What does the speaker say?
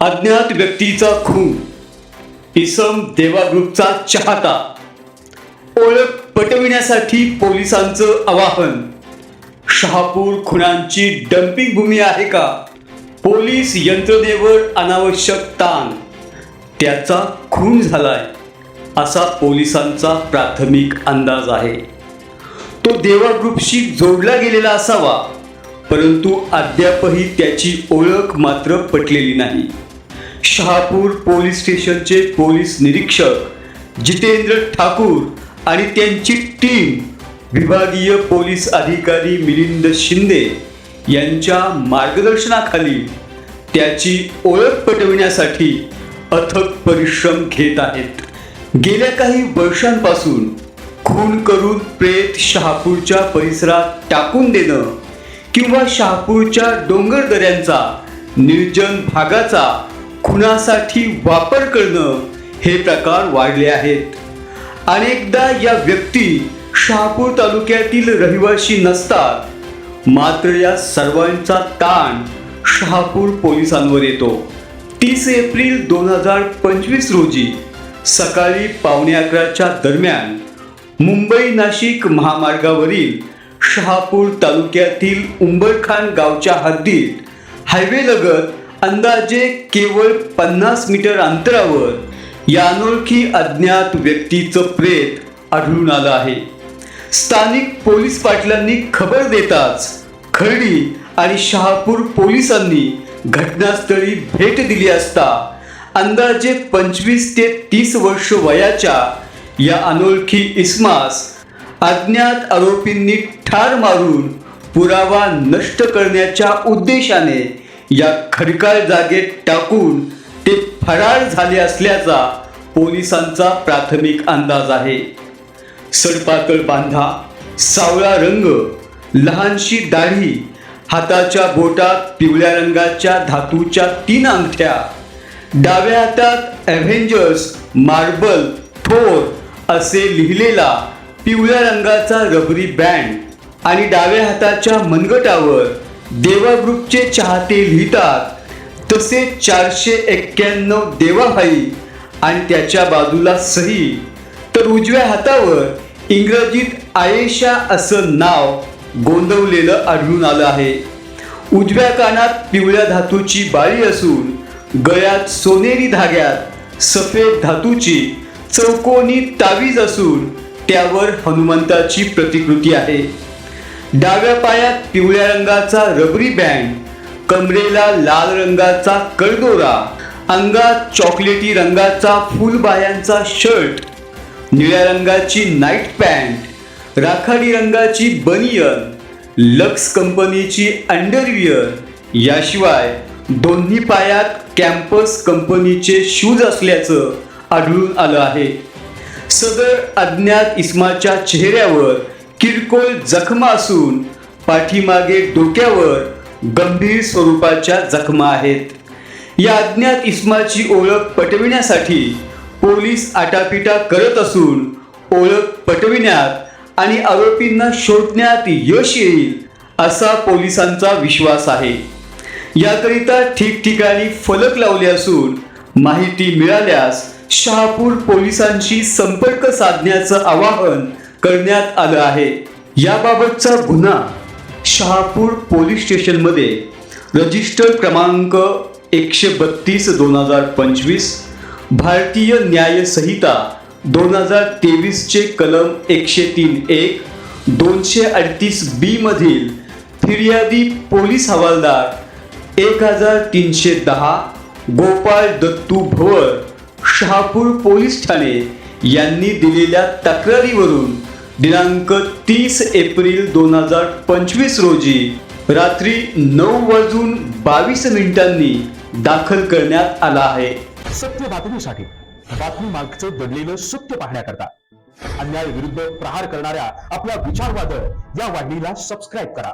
अज्ञात व्यक्तीचा खून इसम देवा ग्रुपचा चाहता ओळख पटविण्यासाठी पोलिसांचं आवाहन शहापूर खुणांची डम्पिंग भूमी आहे का? पोलीस यंत्रणेवर अनावश्यक ताण त्याचा खून झालाय असा पोलिसांचा प्राथमिक अंदाज आहे. तो देवा ग्रुपशी जोडला गेलेला असावा परंतु अद्यापही त्याची ओळख मात्र पटलेली नाही. शहापूर पोलीस स्टेशनचे पोलीस निरीक्षक जितेंद्र ठाकूर आणि त्यांची टीम विभागीय पोलीस अधिकारी मिलिंद शिंदे यांच्या मार्गदर्शनाखाली त्याची ओळख पटविण्यासाठी अथक परिश्रम घेत आहेत. गेल्या काही वर्षांपासून खून करून प्रेत शहापूरच्या परिसरात टाकून देणं किंवा शहापूरच्या डोंगर दऱ्यांचा निर्जन भागाचा खुनासाठी वापर करणं हे प्रकार वाढले आहेत. अनेकदा या व्यक्ती शहापूर तालुक्यातील रहिवासी नसतात. मात्र या सर्वांचा ताण शहापूर पोलिसांवर येतो. तीस एप्रिल दोन हजार पंचवीस रोजी सकाळी पावणे अकराच्या दरम्यान मुंबई नाशिक महामार्गावरील शहापूर तालुक्यातील उंबरखान गावच्या हद्दीत हायवे लगत अंदाजे केवळ पन्नास मीटर अंतरावर या अनोळखी अज्ञात व्यक्तीचं प्रेत आढळून आलं आहे. स्थानिक पोलीस पाटलांनी खबर देताच खर्डी आणि शहापूर पोलिसांनी घटनास्थळी भेट दिली असता अंदाजे पंचवीस ते तीस वर्ष वयाच्या या अनोळखी इस्मास अज्ञात आरोपींनी ठार मारून पुरावा नष्ट करण्याच्या उद्देशाने या खडकाळ जागेत टाकून ते फरार झाले असल्याचा पोलिसांचा प्राथमिक अंदाज आहे. सडपातळ बांधा सावळा रंग लहानशी दाढी हाताच्या बोटात पिवळ्या रंगाच्या धातूच्या तीन अंगठ्या डाव्या हातात अव्हेंजर्स मार्बल थोर असे लिहिलेला पिवळ्या रंगाचा रबरी बँड आणि डाव्या हाताच्या मनगटावर देवाग्रुपचे चाहते लिहितात तसे चारशे एक्क्याण्णव देवाभाई आणि त्याच्या बाजूला सही. तर उजव्या हातावर इंग्रजीत आयेशा असं नाव गोंदवलेलं आढळून आलं आहे. उजव्या कानात पिवळ्या धातूची बाळी असून गळ्यात सोनेरी धाग्यात सफेद धातूची चौकोनी तावीज असून त्यावर हनुमंताची प्रतिकृती आहे. डाव्या पायात पिवळ्या रंगाचा रबरी बँड कमरेला लाल रंगाचा कळदोरा अंगात चॉकलेटी रंगाचा फुलबायांचा शर्ट निळ्या रंगाची नाईट पॅन्ट राखाडी रंगाची बनियन लक्स कंपनीची अंडरवियर याशिवाय दोन्ही पायात कॅम्पस कंपनीचे शूज असल्याचं आढळून आलं आहे. सदर अज्ञात इस्माच्या चेहऱ्यावर किरकोळ जखमा असून पाठीमागे डोक्यावर गंभीर स्वरूपाच्या जखमा आहेत. या अज्ञात इस्माची ओळख पटविण्यासाठी पोलीस आटापिटा करत असून ओळख पटविण्यात आणि आरोपींना शोधण्यात यश येईल असा पोलिसांचा विश्वास आहे. याकरिता ठिकठिकाणी फलक लावले असून माहिती मिळाल्यास शहापूर पोलिसांशी संपर्क साधण्याचं आवाहन करण्यात आलं आहे. याबाबतचा गुन्हा शहापूर पोलीस स्टेशनमध्ये रजिस्टर क्रमांक एकशे बत्तीस दोन हजार पंचवीस भारतीय न्यायसंहिता दोन हजार तेवीसचे कलम एकशे तीन एक दोनशे अडतीस बीमधील फिर्यादी पोलीस हवालदार एक हजार तीनशे दहा गोपाळ दत्तू भवर शहापूर पोलीस ठाणे यांनी दिलेल्या तक्रारीवरून दिनांक तीस एप्रिल दोन हजार पंचवीस रोजी रात्री नऊ वाजून बावीस मिनिटांनी दाखल करण्यात आला आहे. सत्य बातमीसाठी बातमी मागचं दडलेलं सत्य पाहण्याकरता अन्याय विरुद्ध प्रहार करणाऱ्या आपल्या विचारवादळ या वाहिनीला सबस्क्राईब करा.